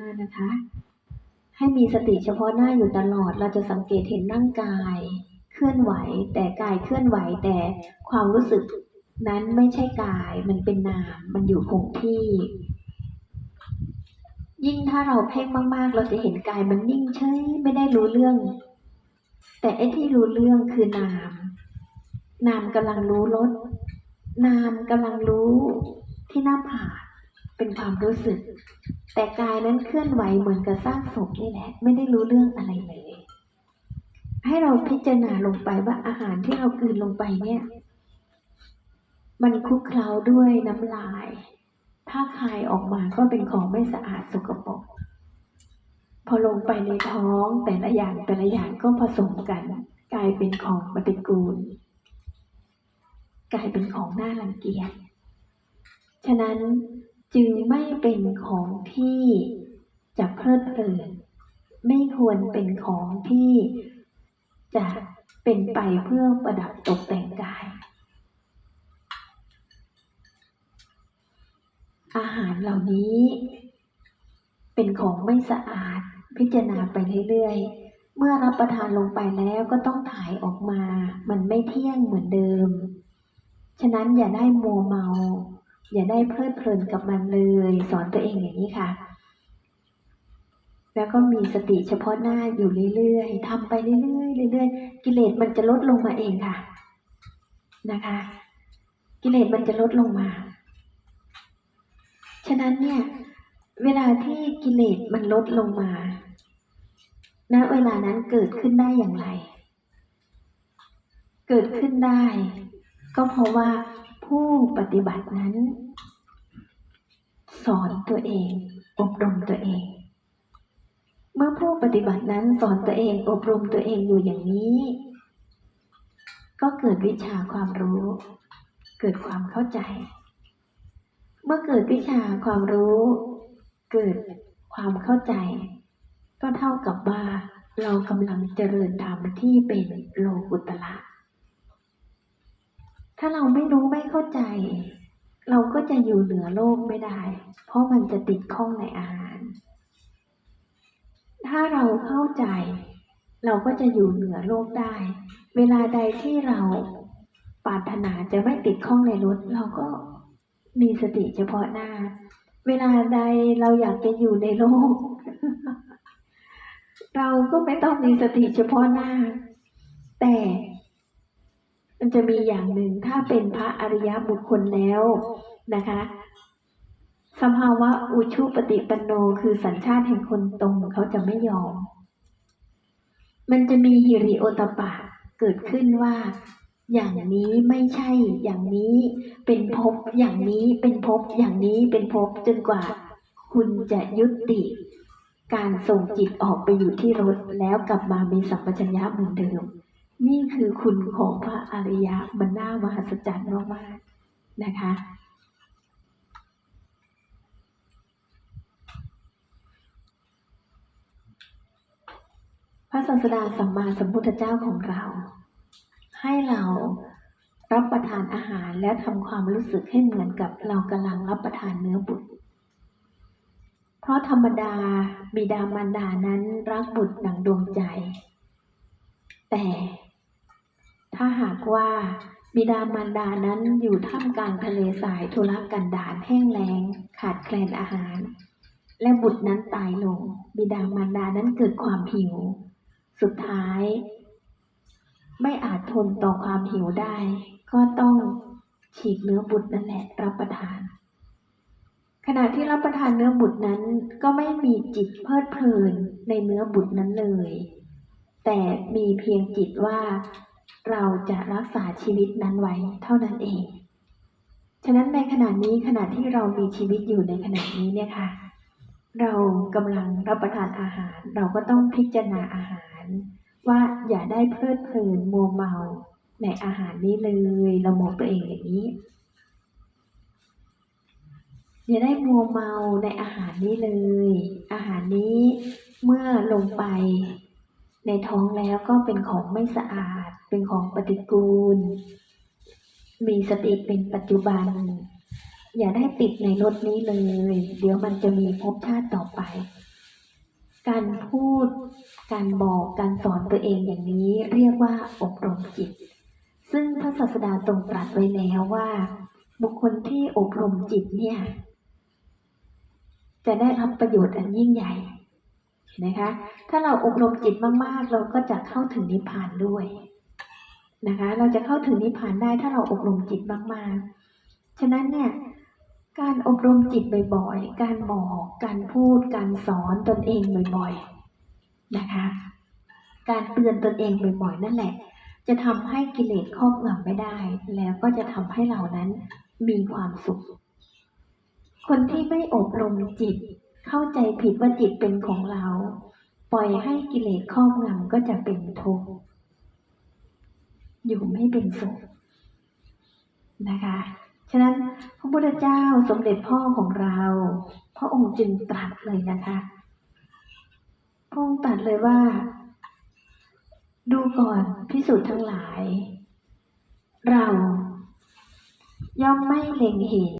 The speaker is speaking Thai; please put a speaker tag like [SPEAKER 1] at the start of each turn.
[SPEAKER 1] น้านะคะ ให้มีสติเฉพาะหน้าอยู่ตลอด เราจะสังเกตเห็นร่างกาย เคลื่อนไหว แต่กายเคลื่อนไหวแต่ความรู้สึกนั้นไม่ใช่กาย มันเป็นนาม มันอยู่คงที่ ยิ่งถ้าเราเพ่งมาก ๆ เราจะเห็นกายมันนิ่งเฉยไม่ได้รู้เรื่อง แต่ไอ้ที่รู้เรื่องคือนาม นามกำลังรู้รสนามกำลังรู้ที่หน้าผากเป็นความรู้สึก แต่กายนั้นเคลื่อนไหวเหมือนกับสร้างศพนี่แหละ ไม่ได้รู้เรื่องอะไรเลย ให้เราพิจารณาลงไปว่าอาหารที่เรากลืนลงไปเนี่ย มันคลุกเคล้าด้วยน้ำลาย ถ้าคายออกมาก็เป็นของไม่สะอาดสกปรกพอลงไปในท้องแต่ละอย่างแต่ละอย่างก็ผสมกัน กลายเป็นของปฏิกูล กลายเป็นของน่ารังเกียจฉะนั้น จึงไม่เป็นของที่จะเพลิดเพลิน ไม่ควรเป็นของที่จะเป็นไปเพื่อประดับตกแต่งกาย อาหารเหล่านี้ เป็นของไม่สะอาดพิจารณาไปเรื่อยๆ เมื่อรับประทานลงไปแล้วก็ต้องถ่ายออกมา มันไม่เที่ยงเหมือนเดิม ฉะนั้นอย่าได้มัวเมา อย่าได้เพลิดเพลินกับมันเลย สอนตัวเองอย่างนี้ค่ะ แล้วก็มีสติเฉพาะหน้าอยู่เรื่อยๆทำไปเรื่อยๆเรื่อยๆกิเลสมันจะลดลงมาเองค่ะ นะคะ กิเลสมันจะลดลงมา ฉะนั้นเนี่ย เวลาที่กิเลสมันลดลงมาณเวลานั้นเกิดขึ้นได้อย่างไร เกิดขึ้นได้ ก็เพราะว่า ผู้ปฏิบัตินั้น สอนตัวเอง อบรมตัวเอง เมื่อผู้ปฏิบัตินั้นสอนตัวเอง อบรมตัวเองอยู่อย่างนี้ ก็เกิดวิชาความรู้ เกิดความเข้าใจ เมื่อเกิดวิชาความรู้ เกิดความเข้าใจ ก็เท่ากับว่าเรากำลังเจริญธรรมที่เป็นโลกุตละ ถ้าเราไม่รู้ไม่เข้าใจ เราก็จะอยู่เหนือโลกไม่ได้ เพราะมันจะติดข้องในอาหาร ถ้าเราเข้าใจ เราก็จะอยู่เหนือโลกได้ เวลาใดที่เราปรารถนาจะไม่ติดข้องในรถเราก็มีสติเฉพาะหน้า เวลาใดเราอยากจะอยู่ในโลก เราก็ไม่ต้องมีสติเฉพาะหน้า แต่ มันจะมีอย่างหนึ่งถ้าเป็นพระอริยบุคคลแล้วนะคะสภาวะอุชุปฏิปันโนคือสัญชาติแห่งคนตรงเขาจะไม่ยอม มันจะมีฮิริโอตปะเกิดขึ้นว่า อย่างนี้ไม่ใช่ อย่างนี้เป็นภพอย่างนี้เป็นภพอย่างนี้เป็นภพจนกว่า คุณจะยุติ การส่งจิตออกไปอยู่ที่รถแล้วกลับมามีสัมปชัญญะเหมือนเดิม นี่คือคุณของพระอริยะมันน่ามหัศจรรย์มากๆนะคะ พระศาสดาสัมมาสัมพุทธเจ้าของเรา ให้เรารับประทานอาหารและทำความรู้สึกให้เหมือนกับเรากำลังรับประทานเนื้อบุตร เพราะธรรมดาบิดามารดานั้นรักบุตรดังดวงใจ แต่ ถ้าหากว่าบิดามารดานั้นอยู่ท่ามกลางทะเลทรายทุรกันดารแห้งแล้ง ขาดแคลนอาหาร และบุตรนั้นตายลง บิดามารดานั้นเกิดความหิว สุดท้าย ไม่อาจทนต่อความหิวได้ ก็ต้องฉีกเนื้อบุตรนั่นแหละรับประทาน ขณะที่รับประทานเนื้อบุตรนั้นก็ไม่มีจิตเพลิดเพลินในเนื้อบุตรนั้นเลย แต่มีเพียงจิตว่า เราจะรักษาชีวิตนั้นไว้เท่านั้นเอง ฉะนั้นในขณะนี้ขณะที่เรามีชีวิตอยู่ในขณะนี้เนี่ยค่ะ เรากำลังรับประทานอาหาร เราก็ต้องพิจารณาอาหาร ว่าอย่าได้เพลิดเพลินมัวเมาในอาหารนี้เลยเรามองตัวเองอย่างนี้ อย่าได้มัวเมาในอาหารนี้เลย อาหารนี้เมื่อลงไป ในท้องแล้วก็เป็นของไม่สะอาด เป็นของปฏิกูล มีสติเป็นปัจจุบัน อย่าได้ติดในรถนี้เลย เดี๋ยวมันจะมีภพชาติต่อไป การพูด การบอกการสอนตัวเองอย่างนี้เรียกว่าอบรมจิต ซึ่งพระศาสดาทรงตรัสไว้แล้วว่า บุคคลที่อบรมจิตเนี่ย จะได้รับประโยชน์อันยิ่งใหญ่ นะคะ ถ้าเราอบรมจิตมากๆ เราก็จะเข้าถึงนิพพานด้วยนะคะ เราจะเข้าถึงนิพพานได้ถ้าเราอบรมจิตมากๆ ฉะนั้นเนี่ยการอบรมจิตบ่อยๆ การบอก การพูด การสอนตนเองบ่อยๆ นะคะ การเตือนตนเองบ่อยๆ นั่นแหละ จะทำให้กิเลสครอบงำไม่ได้ แล้วก็จะทำให้เรานั้นมีความสุข คนที่ไม่อบรมจิต เข้าใจผิดว่าจิตเป็นของเรา ปล่อยให้กิเลสครอบงำก็จะเป็นทุกข์อยู่ไม่เป็นสุขนะคะ ฉะนั้นพระพุทธเจ้าสมเด็จพ่อของเราพระองค์จึงตรัสเลยนะคะพระองค์ตรัสเลยว่า ดูก่อนพิสูจน์ทั้งหลาย เราย่อมไม่เล็งเห็น